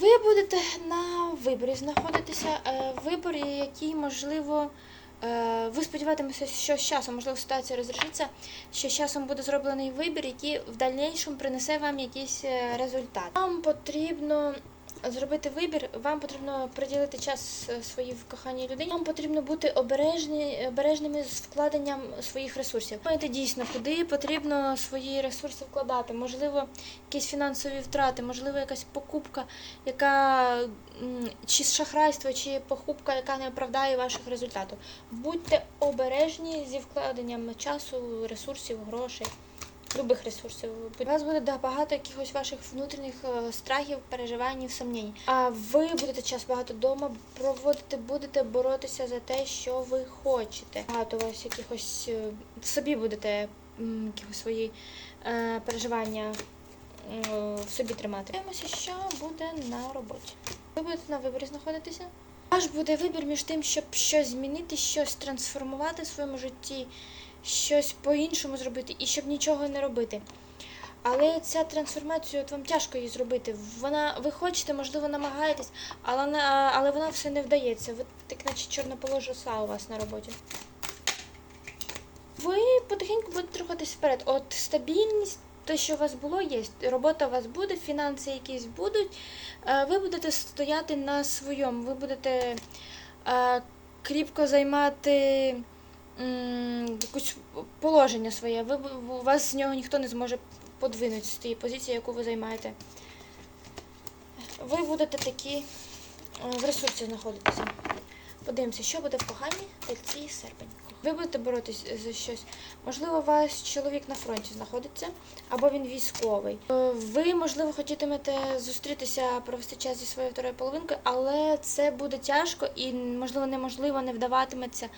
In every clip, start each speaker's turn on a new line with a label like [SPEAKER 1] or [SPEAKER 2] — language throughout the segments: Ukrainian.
[SPEAKER 1] Ви будете на виборі знаходитися, е, виборі, який, можливо, е, ви сподіваєтеся, що з часом, можливо, ситуація розрішиться, що з часом буде зроблений вибір, який в дальнішому принесе вам якийсь е, результат. Вам потрібно зробити вибір, вам потрібно приділити час е, своїй коханій людині. Вам потрібно бути обережні, обережними з вкладенням своїх ресурсів. Знаєте дійсно, куди потрібно свої ресурси вкладати. Можливо, якісь фінансові втрати, можливо, якась покупка, яка чи шахрайство, чи покупка, яка не оправдає ваших результатів. Будьте обережні зі вкладенням часу, ресурсів, грошей. Любих ресурсів. У вас буде багато якихось ваших внутрішніх е, страхів, переживань, сумнінь. А ви будете час багато вдома проводити, будете боротися за те, що ви хочете. Багато у вас якихось е, собі будете якихось свої е, переживання в собі тримати. Дивимося, що буде на роботі. Ви будете на виборі знаходитися. Ваш буде вибір між тим, щоб щось змінити, щось трансформувати в своєму житті, щось по-іншому зробити і щоб нічого не робити. Але ця трансформація, от вам тяжко її зробити. Вона, ви хочете, можливо, намагаєтесь, але, але вона все не вдається. Ви так наче чорноположа оса у вас на роботі. Ви потихеньку будете рухатись вперед. От стабільність, те, що у вас було, є. Робота у вас буде, фінанси якісь будуть. Е, Ви будете стояти на своєму, ви будете е, кріпко займати якусь положення своє. Ви, у вас з нього ніхто не зможе подвинути з тієї позиції, яку ви займаєте. Ви будете такі е, в ресурсі знаходитися. Подивимося, що буде в коханні тельці серпень. Ви будете боротись за щось. Можливо, у вас чоловік на фронті знаходиться, або він військовий. Е, Ви, можливо, хотітимете зустрітися, провести час зі своєю второю половинкою, але це буде тяжко і, можливо, неможливо, не вдаватиметься.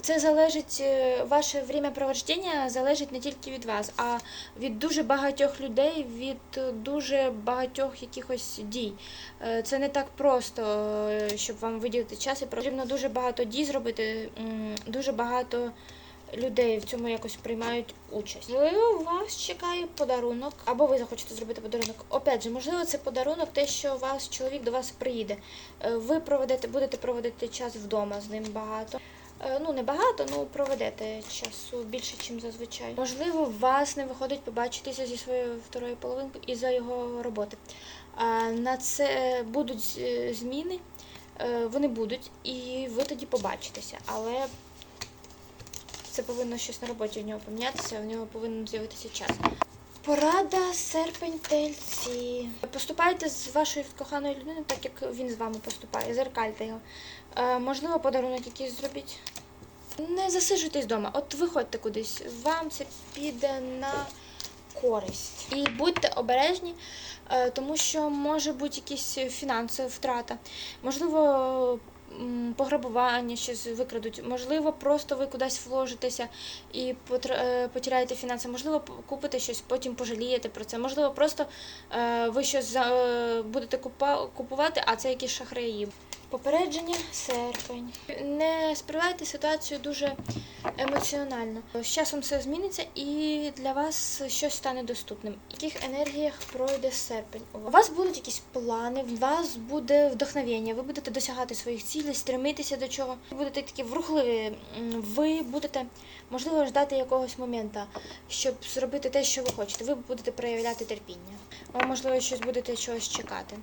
[SPEAKER 1] Це залежить, е, ваше времяпровождення залежить не тільки від вас, а від дуже багатьох людей, від е, дуже багатьох якихось дій. Е, Це не так просто, е, щоб вам виділити час і потрібно дуже багато дій зробити, дуже багато людей в цьому якось приймають участь. Можливо, у вас чекає подарунок, або ви захочете зробити подарунок. Опять же, можливо, це подарунок, те, що ваш чоловік до вас приїде. Е, Ви проведете, будете проводити час вдома з ним багато. Е, Ну, не багато, ну проведете часу більше, ніж зазвичай. Можливо, вас не виходить побачитися зі своєю второю половинкою із-за його роботи. А на це будуть е, зміни, вони будуть, і ви тоді побачитеся. Але це повинно щось на роботі в нього помінятися, в нього повинен з'явитися час. Порада серпень тельці. Поступайте з вашою коханою людиною, так як він з вами поступає. Зеркальте його. Е, можливо, подарунок якийсь зробіть. Не засиджуйтесь вдома. От виходьте кудись. Вам це піде на користь. І будьте обережні, е, тому що може бути якісь фінансова втрата. Можливо, пограбування щось викрадуть, можливо, просто ви кудись вложитеся і е, потеряєте фінанси. Можливо, купите щось, потім пожалієте про це. Можливо, просто е, ви щось е, будете купувати, а це якісь шахраї. Попередження серпень. Не сприймайте ситуацію дуже емоціонально. З часом все зміниться і для вас щось стане доступним. В яких енергіях пройде серпень? У вас будуть якісь плани, у вас буде вдохновення, ви будете досягати своїх цілей, стремитися до чого. Ви будете такі врухливі. Ви будете, можливо, ждати якогось моменту, щоб зробити те, що ви хочете. Ви будете проявляти терпіння. Ви, можливо, щось будете чогось чекати.